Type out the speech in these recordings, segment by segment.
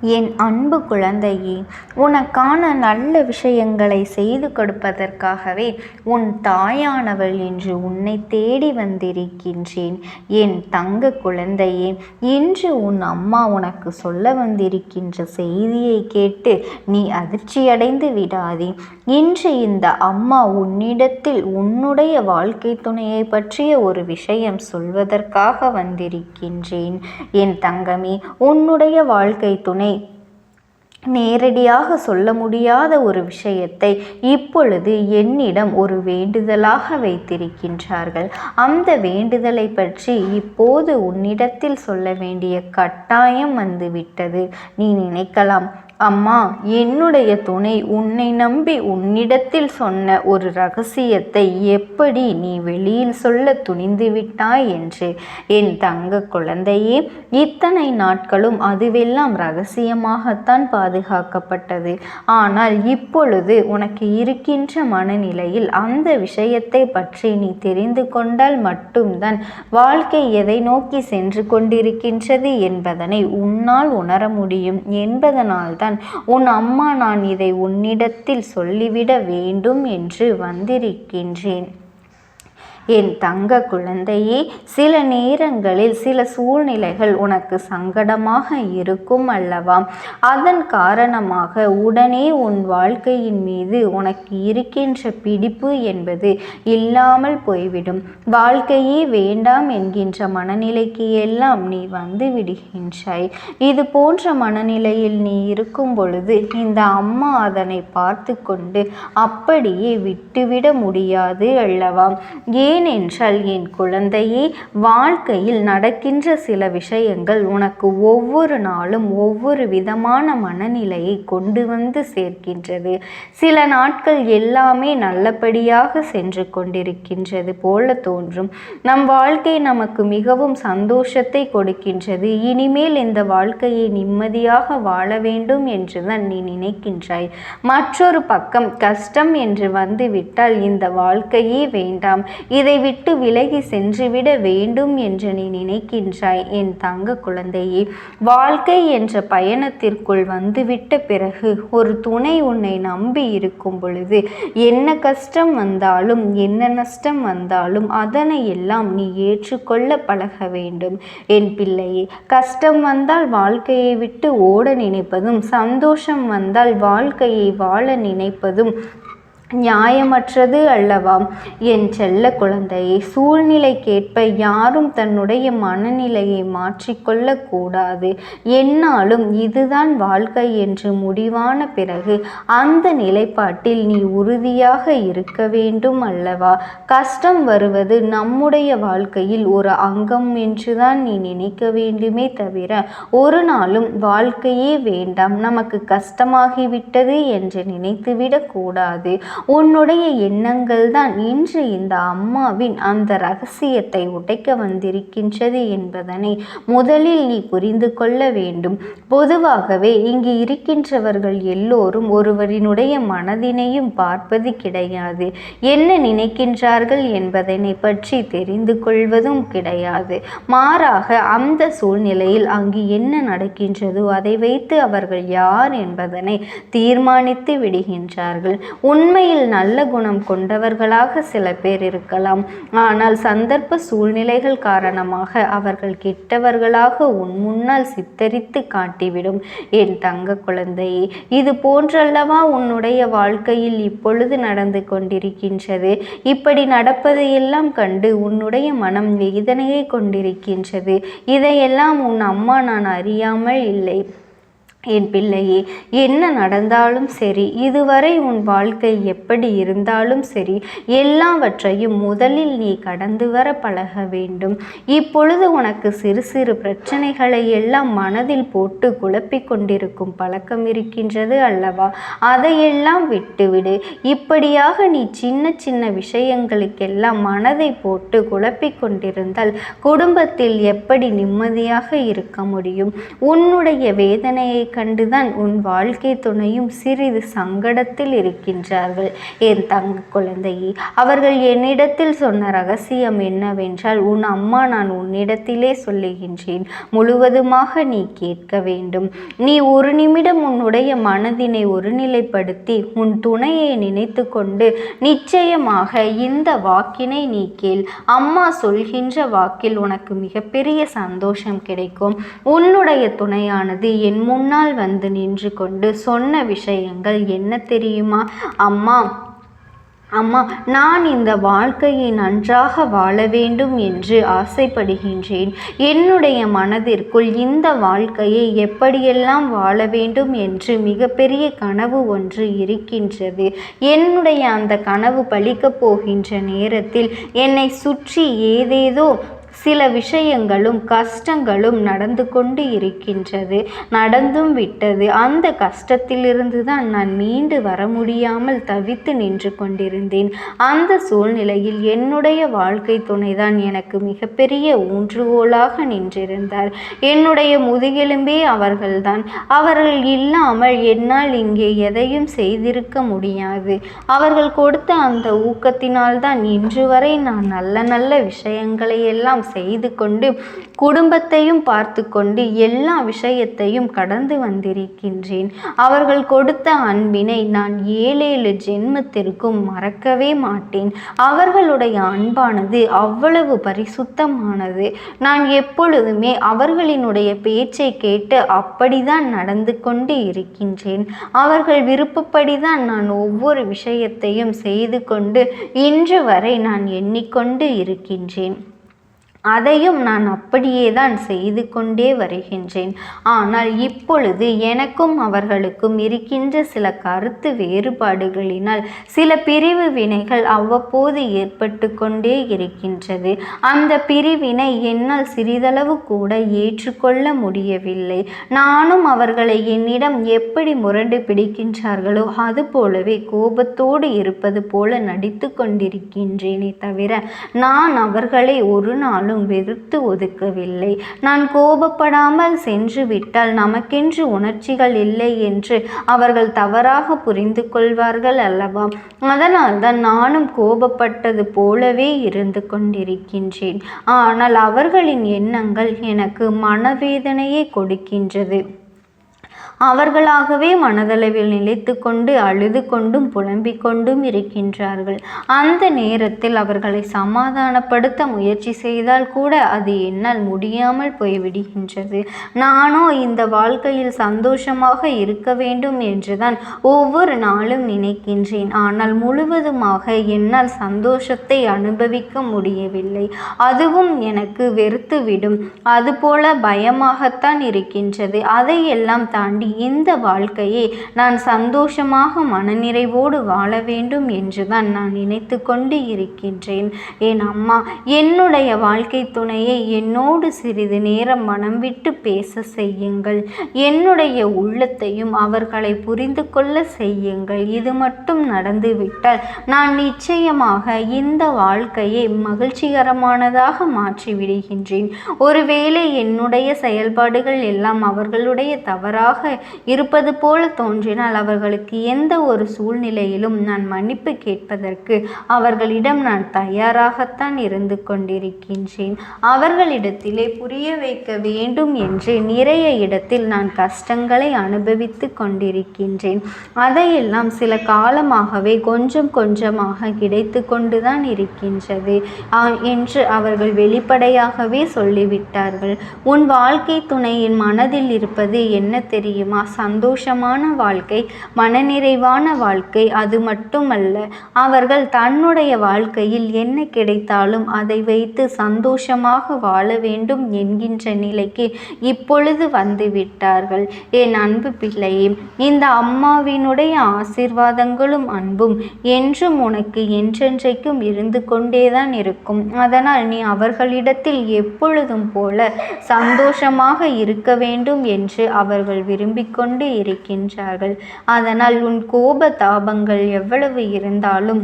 என் அன்பு குழந்தையே உனக்கான நல்ல விஷயங்களை செய்து கொடுப்பதற்காகவே உன் தாயானவள் என்று உன்னை தேடி வந்திருக்கின்றேன். என் தங்க குழந்தையே இன்று உன் அம்மா உனக்கு சொல்ல வந்திருக்கின்ற செய்தியை கேட்டு நீ அதிர்ச்சியடைந்து விடாதே. இன்று இந்த அம்மா உன்னிடத்தில் உன்னுடைய வாழ்க்கை துணையை பற்றிய ஒரு விஷயம் சொல்வதற்காக வந்திருக்கின்றேன். என் தங்கமே உன்னுடைய வாழ்க்கை துணை நேரடியாக சொல்ல முடியாத ஒரு விஷயத்தை இப்பொழுது என்னிடம் ஒரு வேண்டுதலாக வைத்திருக்கின்றார்கள். அந்த வேண்டுதலை பற்றி இப்போது உன்னிடத்தில் சொல்ல வேண்டிய கட்டாயம் வந்துவிட்டது. நீ நினைக்கலாம் அம்மா என்னுடைய துணை உன்னை நம்பி உன்னிடத்தில் சொன்ன ஒரு ரகசியத்தை எப்படி நீ வெளியில் சொல்ல துணிந்து விட்டாய் என்று? என் தங்க குழந்தையே இத்தனை நாட்களும் அதுவெல்லாம் ரகசியமாகத்தான் பாதுகாக்கப்பட்டது. ஆனால் இப்பொழுது உனக்கு இருக்கின்ற மனநிலையில் அந்த விஷயத்தை பற்றி நீ தெரிந்து கொண்டால் மட்டும்தான் வாழ்க்கை எதை நோக்கி சென்று கொண்டிருக்கின்றது என்பதனை உன்னால் உணர முடியும் என்பதனால்தான் தான் உன் அம்மா நான் இதை உன்னிடத்தில் சொல்லிவிட வேண்டும் என்று வந்திருக்கின்றேன். என் தங்க குழந்தையே சில நேரங்களில் சில சூழ்நிலைகள் உனக்கு சங்கடமாக இருக்கும் அல்லவா? அதன் காரணமாக உடனே உன் வாழ்க்கையின் மீது உனக்கு இருக்கின்ற பிடிப்பு என்பது இல்லாமல் போய்விடும். வாழ்க்கையே வேண்டாம் என்கின்ற மனநிலைக்கு எல்லாம் நீ வந்து விடுகின்றாய். இது போன்ற மனநிலையில் நீ இருக்கும் பொழுது இந்த அம்மா அதனை பார்த்து கொண்டு அப்படியே விட்டுவிட முடியாது அல்லவா? ஏன் ஏனென்றால் என் குழந்தையே வாழ்க்கையில் நடக்கின்ற சில விஷயங்கள் உனக்கு ஒவ்வொரு நாளும் ஒவ்வொரு விதமான மனநிலையை கொண்டு வந்து சேர்க்கின்றது. சில நாட்கள் எல்லாமே நல்லபடியாக சென்று கொண்டிருக்கின்றது போல தோன்றும். நம் வாழ்க்கை நமக்கு மிகவும் சந்தோஷத்தை கொடுக்கின்றது. இனிமேல் இந்த வாழ்க்கையை நிம்மதியாக வாழ வேண்டும் என்றுதான் நீ நினைக்கின்றாய். மற்றொரு பக்கம் கஷ்டம் என்று வந்துவிட்டால் இந்த வாழ்க்கையே வேண்டாம். இது விட்டு விலகி சென்றுவிட வேண்டும் என்று நீ நினைக்கின்றாய் என் தங்க குழந்தையே. வாழ்க்கை என்ற பயணத்திற்குள் வந்துவிட்ட பிறகு ஒரு துணை உன்னை நம்பி இருக்கும் பொழுது என்ன கஷ்டம் வந்தாலும் என்ன நஷ்டம் வந்தாலும் அதனை எல்லாம் நீ ஏற்றுக்கொள்ள பழக வேண்டும். என் பிள்ளையே கஷ்டம் வந்தால் வாழ்க்கையை விட்டு ஓட நினைப்பதும் சந்தோஷம் வந்தால் வாழ்க்கையை வாழ நினைப்பதும் நியாயமற்றது அல்லவா? என் செல்ல குழந்தையை சூழ்நிலைக்கேற்ப யாரும் தன்னுடைய மனநிலையை மாற்றிக்கொள்ளக்கூடாது என்னாலும் இதுதான் வாழ்க்கை என்று முடிவான பிறகு அந்த நிலைப்பாட்டில் நீ உறுதியாக இருக்க வேண்டும் அல்லவா? கஷ்டம் வருவது நம்முடைய வாழ்க்கையில் ஒரு அங்கம் என்றுதான் நீ நினைக்க வேண்டுமே தவிர ஒரு நாளும் வாழ்க்கையே வேண்டாம். நமக்கு கஷ்டமாகிவிட்டது என்று நினைத்துவிடக்கூடாது கூடாது. உன்னுடைய எண்ணங்கள் தான் இன்று இந்த அம்மாவின் அந்த ரகசியத்தை உடைக்க வந்திருக்கின்றது என்பதனை முதலில் நீ புரிந்து கொள்ள வேண்டும். பொதுவாகவே இங்கு இருக்கின்றவர்கள் எல்லோரும் ஒருவரினுடைய மனதினையும் பார்ப்பது கிடையாது. என்ன நினைக்கின்றார்கள் என்பதனை பற்றி தெரிந்து கொள்வதும் கிடையாது. மாறாக அந்த சூழ்நிலையில் அங்கு என்ன நடக்கின்றதோ அதை வைத்து அவர்கள் யார் என்பதனை தீர்மானித்து விடுகின்றார்கள். உண்மை உண்மையில் நல்ல குணம் கொண்டவர்களாக சில பேர் இருக்கலாம். ஆனால் சந்தர்ப்ப சூழ்நிலைகள் காரணமாக அவர்கள் கெட்டவர்களாக உன் முன்னால் சித்தரித்து காட்டிவிடும். என் தங்க குழந்தையே இது போன்றல்லவா உன்னுடைய வாழ்க்கையில் இப்பொழுது நடந்து கொண்டிருக்கின்றது? இப்படி நடப்பதையெல்லாம் கண்டு உன்னுடைய மனம் வேதனையை கொண்டிருக்கின்றது. இதையெல்லாம் உன் அம்மா நான் அறியாமல் இல்லை. என் பிள்ளையே என்ன நடந்தாலும் சரி இதுவரை உன் வாழ்க்கை எப்படி இருந்தாலும் சரி எல்லாவற்றையும் முதலில் நீ கடந்து வர பழக வேண்டும். இப்பொழுது உனக்கு சிறு சிறு பிரச்சனைகளை எல்லாம் மனதில் போட்டு குழப்பிக் கொண்டிருக்கும் பழக்கம் இருக்கின்றது அல்லவா? அதையெல்லாம் விட்டுவிடு. இப்படியாக நீ சின்ன சின்ன விஷயங்களுக்கெல்லாம் மனதை போட்டு குழப்பிக் கொண்டிருந்தால் குடும்பத்தில் எப்படி நிம்மதியாக இருக்க முடியும்? உன்னுடைய வேதனையை கண்டுதான் உன் வாழ்க்கை துணையும் சிறிது சங்கடத்தில் இருக்கின்றார்கள். என் தங்க குழந்தையே அவர்கள் என்னிடத்தில் சொன்ன ரகசியம் என்னவென்றால் உன் அம்மா நான் உன்னிடத்திலே சொல்லுகின்றேன். முழுவதுமாக நீ கேட்க வேண்டும். நீ ஒரு நிமிடம் உன்னுடைய மனதினை ஒருநிலைப்படுத்தி உன் துணையை நினைத்து கொண்டு நிச்சயமாக இந்த வாக்கினை நீ கேள். அம்மா சொல்கின்ற வாக்கில் உனக்கு மிகப்பெரிய சந்தோஷம் கிடைக்கும். உன்னுடைய துணையானது என் முன்னால் வந்து நின்று கொண்டு சொன்ன விஷயங்கள் என்ன தெரியுமா? அம்மா அம்மா நான் இந்த வாழ்க்கையை நன்றாக வாழ வேண்டும் என்று ஆசைப்படுகின்றேன். என்னுடைய மனதிற்குள் இந்த வாழ்க்கையை எப்படியெல்லாம் வாழ வேண்டும் என்று மிகப்பெரிய கனவு ஒன்று இருக்கின்றது. என்னுடைய அந்த கனவு பலிக்கப் போகின்ற நேரத்தில் என்னை சுற்றி ஏதேதோ சில விஷயங்களும் கஷ்டங்களும் நடந்து கொண்டு இருக்கின்றது. நடந்தும் விட்டது. அந்த கஷ்டத்திலிருந்து தான் நான் மீண்டு வர முடியாமல் தவித்து நின்று கொண்டிருந்தேன். அந்த சூழ்நிலையில் என்னுடைய வாழ்க்கை துணைதான் எனக்கு மிகப்பெரிய ஊன்றுகோலாக நின்றிருந்தார். என்னுடைய முதுகெலும்பே அவர்கள்தான். அவர்கள் இல்லாமல் என்னால் இங்கே எதையும் செய்திருக்க முடியாது. அவர்கள் கொடுத்த அந்த ஊக்கத்தினால்தான் இன்று வரை நான் நல்ல நல்ல விஷயங்களை எல்லாம் செய்து கொண்டு குடும்பத்தையும் பார்த்து கொண்டு எல்லா விஷயத்தையும் கடந்து வந்திருக்கின்றேன். அவர்கள் கொடுத்த அன்பினை நான் ஏழேழு ஜென்மத்திற்கும் மறக்கவே மாட்டேன். அவர்களுடைய அன்பானது அவ்வளவு பரிசுத்தமானது. நான் எப்பொழுதுமே அவர்களினுடைய பேச்சை கேட்டு அப்படிதான் நடந்து கொண்டு இருக்கின்றேன். அவர்கள் விருப்பப்படிதான் நான் ஒவ்வொரு விஷயத்தையும் செய்து கொண்டு இன்று வரை நான் எண்ணிக்கொண்டு இருக்கின்றேன். அதையும் நான் அப்படியே தான் செய்து கொண்டே வருகின்றேன். ஆனால் இப்பொழுது எனக்கும் அவர்களுக்கும் இருக்கின்ற சில கருத்து வேறுபாடுகளினால் சில பிரிவு வினைகள் அவ்வப்போது ஏற்பட்டு கொண்டே இருக்கின்றது. அந்த பிரிவினை என்னால் சிறிதளவு கூட ஏற்றுக்கொள்ள முடியவில்லை. நானும் அவர்களை என்னிடம் எப்படி முரண்டு பிடிக்கின்றார்களோ அது போலவே கோபத்தோடு இருப்பது போல நடித்து கொண்டிருக்கின்றேனே தவிர நான் அவர்களை ஒரு நாளும் நாளும் வெறுத்து ஒதுக்கவில்லை. நான் கோபப்படாமல் சென்று விட்டால் நமக்கென்று உணர்ச்சிகள் இல்லை என்று அவர்கள் தவறாக புரிந்து கொள்வார்கள் அல்லவா? அதனால்தான் நானும் கோபப்பட்டது போலவே இருந்து கொண்டிருக்கின்றேன். ஆனால் அவர்களின் எண்ணங்கள் எனக்கு மனவேதனையை கொடுக்கின்றது. அவர்களாகவே மனதளவில் நிலைத்து கொண்டு அழுது கொண்டும் புலம்பிக் கொண்டும் இருக்கின்றார்கள். அந்த நேரத்தில் அவர்களை சமாதானப்படுத்த முயற்சி செய்தால் கூட அது என்னால் முடியாமல் போய்விடுகின்றது. நானோ இந்த வாழ்க்கையில் சந்தோஷமாக இருக்க வேண்டும் என்றுதான் ஒவ்வொரு நாளும் நினைக்கின்றேன். ஆனால் முழுவதுமாக என்னால் சந்தோஷத்தை அனுபவிக்க முடியவில்லை. அதுவும் எனக்கு வெறுத்துவிடும். அதுபோல பயமாகத்தான் இருக்கின்றது. அதையெல்லாம் தாண்டி இந்த வாழ்க்கையை நான் சந்தோஷமாக மனநிறைவோடு வாழ வேண்டும் என்றுதான் நான் நினைத்து கொண்டு இருக்கின்றேன். என் அம்மா என்னுடைய வாழ்க்கை துணையை என்னோடு சிறிது நேரம் மனம் விட்டு பேச செய்யுங்கள். என்னுடைய உள்ளத்தையும் அவர்களை புரிந்து கொள்ள செய்யுங்கள். இது மட்டும் நடந்துவிட்டால் நான் நிச்சயமாக இந்த வாழ்க்கையை மகிழ்ச்சிகரமானதாக மாற்றிவிடுகின்றேன். ஒருவேளை என்னுடைய செயல்பாடுகள் எல்லாம் அவர்களுடைய தவறாக இருப்பது போல தோன்றினால் அவர்களுக்கு எந்த ஒரு சூழ்நிலையிலும் நான் மன்னிப்பு கேட்பதற்கு அவர்களிடம் நான் தயாராகத்தான் இருந்து கொண்டிருக்கின்றேன். அவர்களிடத்திலே புரிய வைக்க வேண்டும் என்று நிறைய இடத்தில் நான் கஷ்டங்களை அனுபவித்து கொண்டிருக்கின்றேன். அதையெல்லாம் சில காலமாகவே கொஞ்சம் கொஞ்சமாக கிடைத்து கொண்டுதான் இருக்கின்றது. என்று அவர்கள் வெளிப்படையாகவே சொல்லிவிட்டார்கள். உன் வாழ்க்கை துணையின் மனதில் இருப்பது என்ன தெரியும்? தெரியுமா? சந்தோஷமான வாழ்க்கை மனநிறைவான வாழ்க்கை அது மட்டுமல்ல அவர்கள் தன்னுடைய வாழ்க்கையில் என்ன கிடைத்தாலும் அதை வைத்து சந்தோஷமாக வாழ வேண்டும் என்கின்ற நிலைக்கு இப்பொழுது வந்து விட்டார்கள் என் அன்பு பிள்ளையே இந்த அம்மாவினுடைய ஆசிர்வாதங்களும் அன்பும் என்றும் உனக்கு என்றென்றைக்கும் இருந்து கொண்டேதான் இருக்கும். அதனால் நீ அவர்களிடத்தில் எப்பொழுதும் போல சந்தோஷமாக இருக்க வேண்டும் என்று அவர்கள் விரும்பி கொண்டு இருக்கின்றார்கள். அதனால் உன் கோப தாபங்கள் எவ்வளவு இருந்தாலும்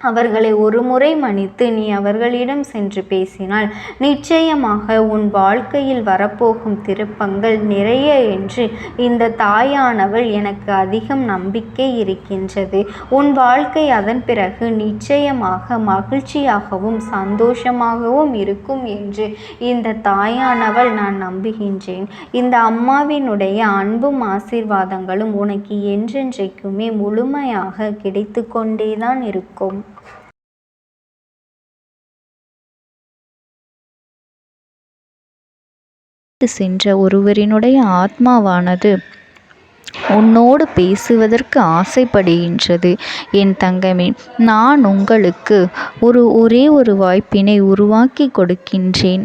அவர்களை ஒருமுறை மன்னித்து நீ அவர்களிடம் சென்று பேசினால் நிச்சயமாக உன் வாழ்க்கையில் வரப்போகும் திருப்பங்கள் நிறைய என்று இந்த தாயானவள் எனக்கு அதிகம் நம்பிக்கை இருக்கின்றது. உன் வாழ்க்கை அதன் பிறகு நிச்சயமாக மகிழ்ச்சியாகவும் சந்தோஷமாகவும் இருக்கும் என்று இந்த தாயானவள் நான் நம்புகின்றேன். இந்த அம்மாவினுடைய அன்பும் ஆசீர்வாதங்களும் உனக்கு என்றென்றைக்குமே முழுமையாக கிடைத்து கொண்டேதான் இருக்கும். சென்ற ஒருவரினுடைய ஆத்மாவானது உன்னோடு பேசுவதற்கு ஆசைப்படுகின்றது. என் தங்கமே நான் உங்களுக்கு ஒரு ஒரே ஒரு வாய்ப்பினை உருவாக்கி கொடுக்கின்றேன்.